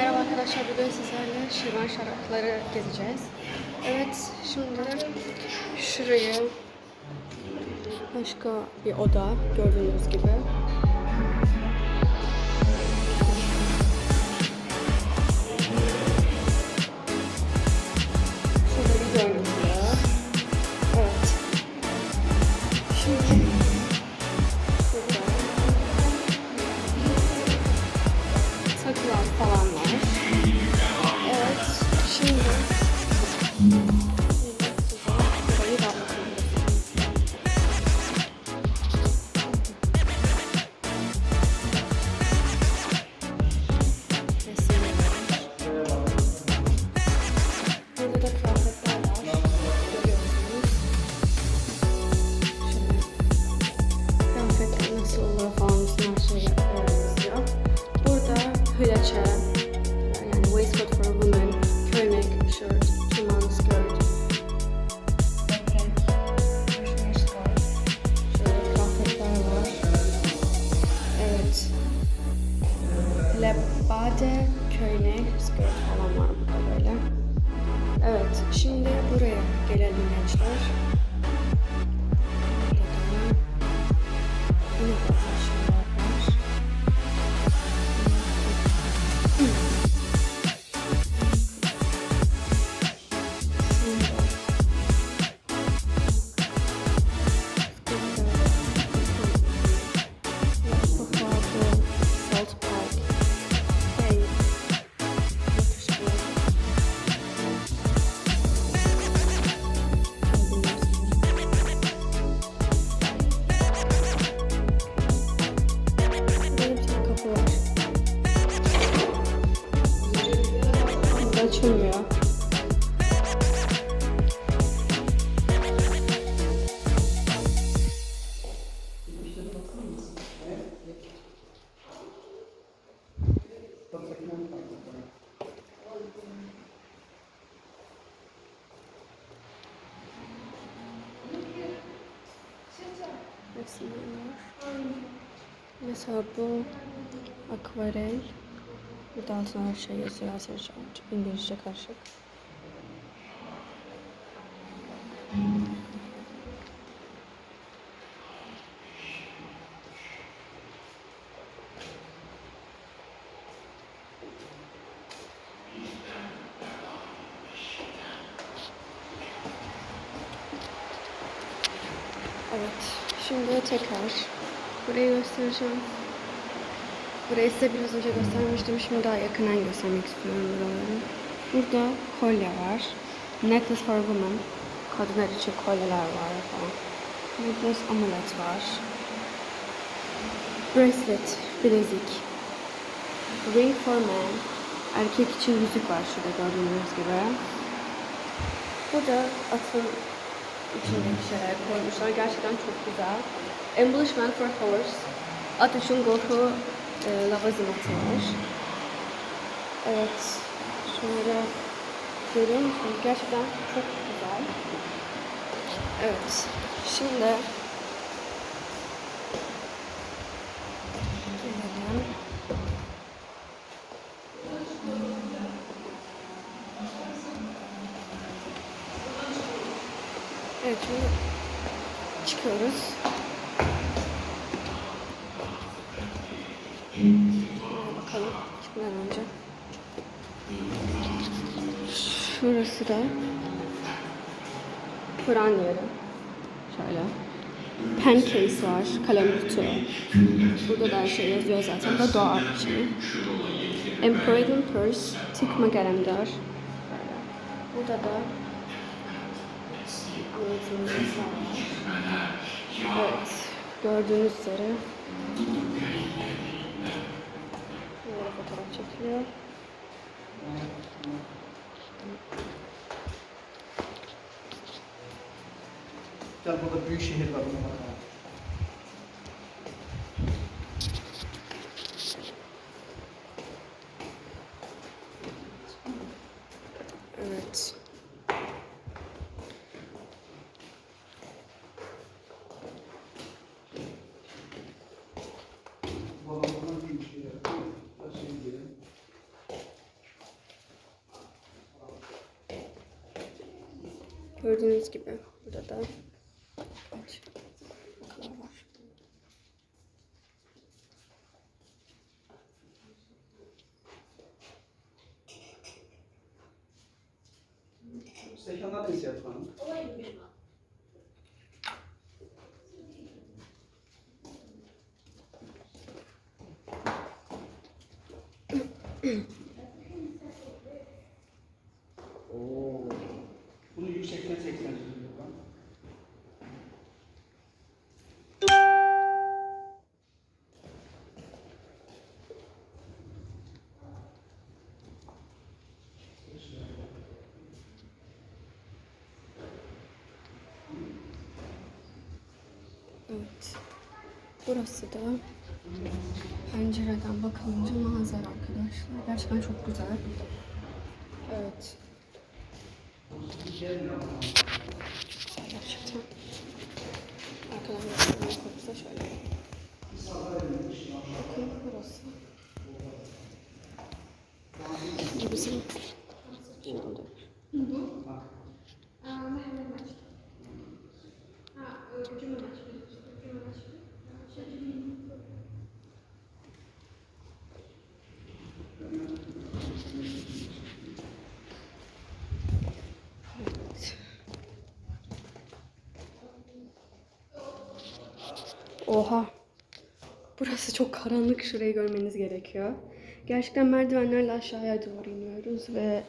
Merhaba arkadaşlar, bugün sizlerle Şivan şarapları gezeceğiz. Evet, şimdi şuraya başka bir oda gördüğünüz gibi. Hılaça, yani waistcoat for a woman, köy shirt, tuman skirt. Şöyle kıyafetler var. Evet. Lebade köyne skirt falan var burada böyle. Evet, şimdi buraya gelelim gençler. Yine Burada açılmıyor. Mesela bu akvarel. Burada altına her şey yazıyor. Azerbaycanca, İngilizce karışık. Evet. Şimdi tekrar burayı göstereceğim. Burayı size biraz önce göstermiştim. Şimdi daha yakından göstermek istiyorum buraları. Burada kolye var. Necklace for women. Kadınlar için kolyeler var falan. Burada amulet var. Bracelet, bilezik. Ring for men. Erkek için yüzük var şurada gördüğünüz gibi. Burada atın içindeki şeyler koymuşlar. Gerçekten çok güzel. Embellishment for horse. At için gohu e, lavazimatı var. Evet. Şöyle görüyor? Gerçekten çok güzel. Evet. Şimdi. Evet çıkıyoruz. Bakalım çıkmadan önce. Şurası da Kur'an yeri. Şöyle. Pen case var, kalem kutu. Burada da her şey yazıyor zaten. Bu doğa şeyi. Embroidered purse, tıkma kalemdar. Böyle. Burada da anlatımımız var. Evet, gördüğünüz üzere böyle çekiliyor. Gel burada büyük şehir var. bakalım. Evet. Gördüğünüz gibi burada da kaç odalar var. Stekanlar da hissiyat hanım. Oo. Evet. Burası da pencereden bakılınca manzara arkadaşlar. Gerçekten çok güzel. Evet. Güzel gerçekten. Arkadan göstermeye korksa şöyle. Oha. Burası çok karanlık. Şurayı görmeniz gerekiyor. Gerçekten merdivenlerle aşağıya doğru iniyoruz ve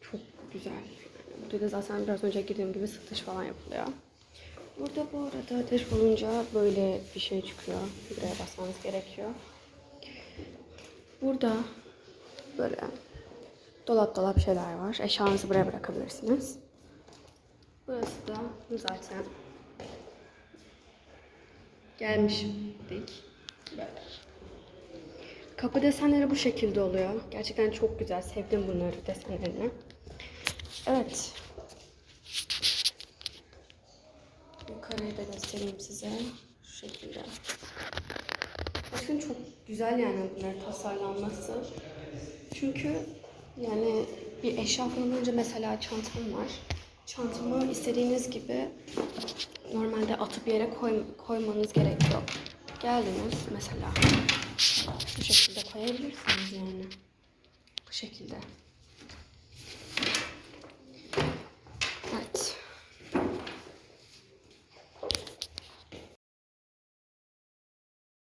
çok güzel. Burada da zaten biraz önce girdiğim gibi satış falan yapılıyor. Burada bu arada ateş olunca böyle bir şey çıkıyor. Buraya basmanız gerekiyor. Burada böyle dolap dolap şeyler var. Eşyanızı buraya bırakabilirsiniz. Burası da zaten gelmiştik. Böyle. Kapı desenleri bu şekilde oluyor. Gerçekten çok güzel. Sevdim bunları desenlerini. Evet. Yukarıyı da göstereyim size. Şu şekilde. Bakın çok güzel yani bunların tasarlanması. Çünkü yani bir eşya falan olunca mesela çantam var. Çantamı istediğiniz gibi normalde atıp yere koy, koymanız gerekiyor. Geldiniz mesela bu şekilde koyabilirsiniz yani. Bu şekilde.